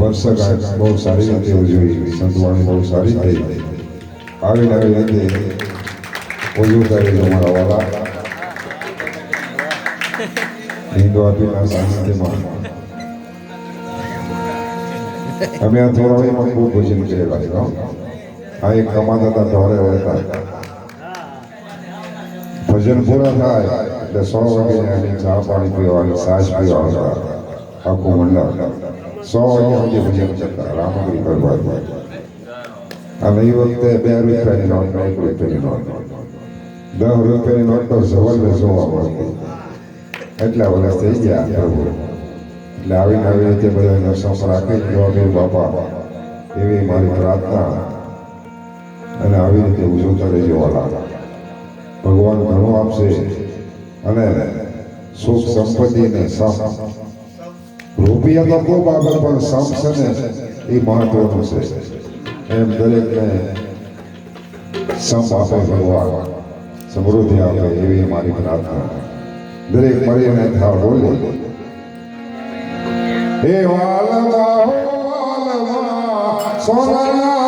વર્ષગાંઠ બહુ સારી રીતે ઉજવી સંતવાણી બહુ સારી થઈ. આવી આવી રીતે ઉજવું કરે છે મારા વાલા. હિન્દુ આદિના સાહિત્યમાં અમે આ થોરાણીમાં ખૂબ ભોજન કરેલા છે. આ એક કમાતા હતા ઢોરે વળતા. ભજન પૂરા થાય એટલે સો વાગે ચા પાણી પીવાની, સાજ પીવા આખું મંડળ સો વાગ્યા સુધી ભજન કરતા રામગીરી કરવા અને એ વખતે બે રૂપિયાની દસ રૂપિયાની નોટ તો સવાલ જોવા એટલા વર્ષ થઈ ગયા. એટલે આવીને આવી રીતે બધાને સફ રાખી જોવા બાપા એવી મારી પ્રાર્થના અને આવી રીતે ઉજવતા રહેજો વાલા ભગવાન ઘણું આપશે. અને સુખ સંપત્તિ ને સમ રૂપિયા તો ખૂબ આગળ, પણ સમ ને, એ મહત્વનું છે. એમ દરેકને સમ આપે ભગવાન. સમૃદ્ધિ આપે એવી મારી પ્રાર્થના દરેક મળીને થા બોલે. હે વાલવા હો વાલવા સોનાના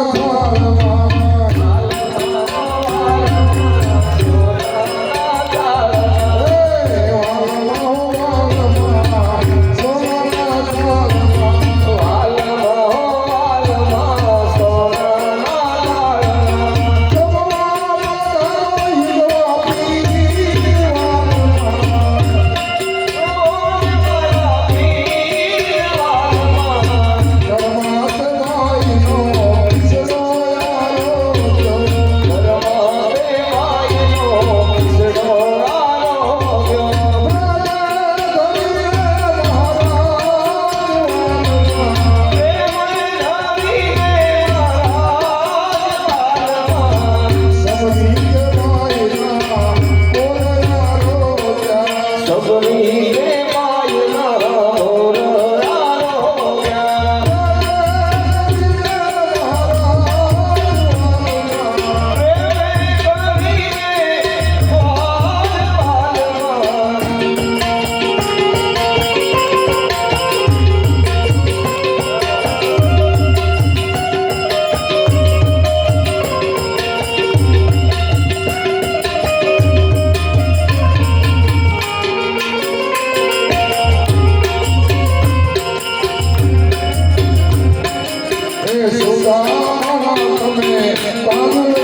ભગવાન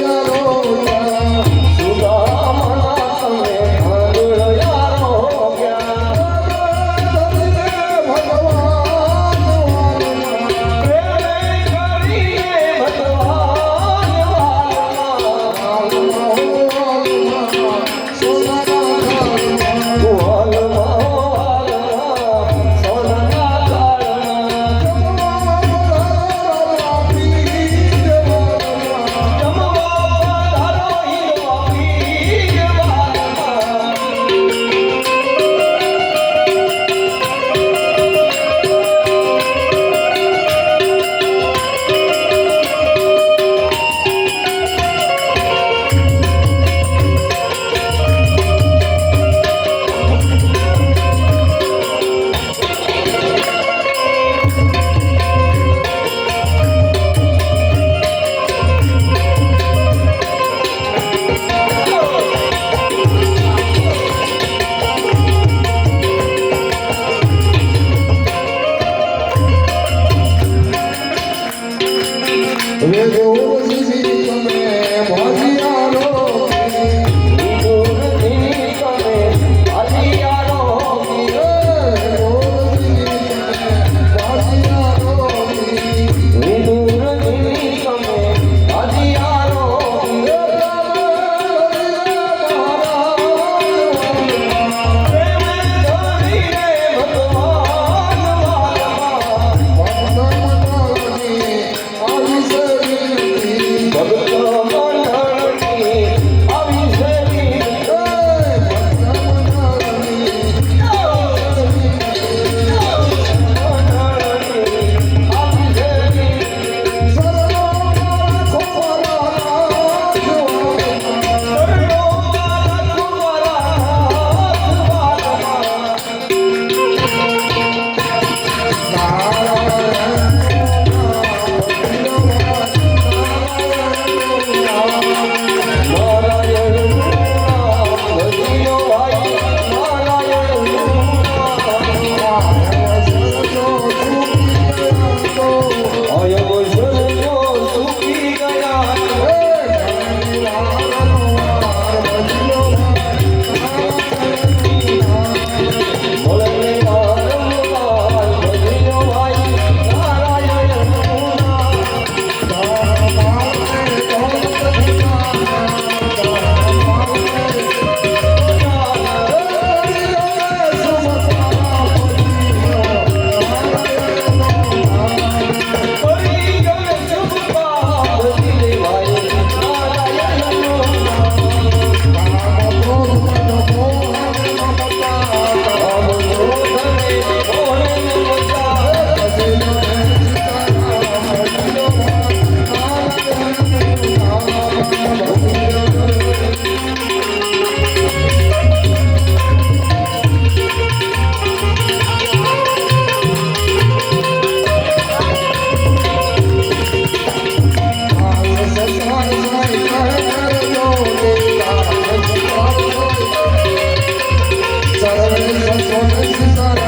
তারা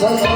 Пожалуйста.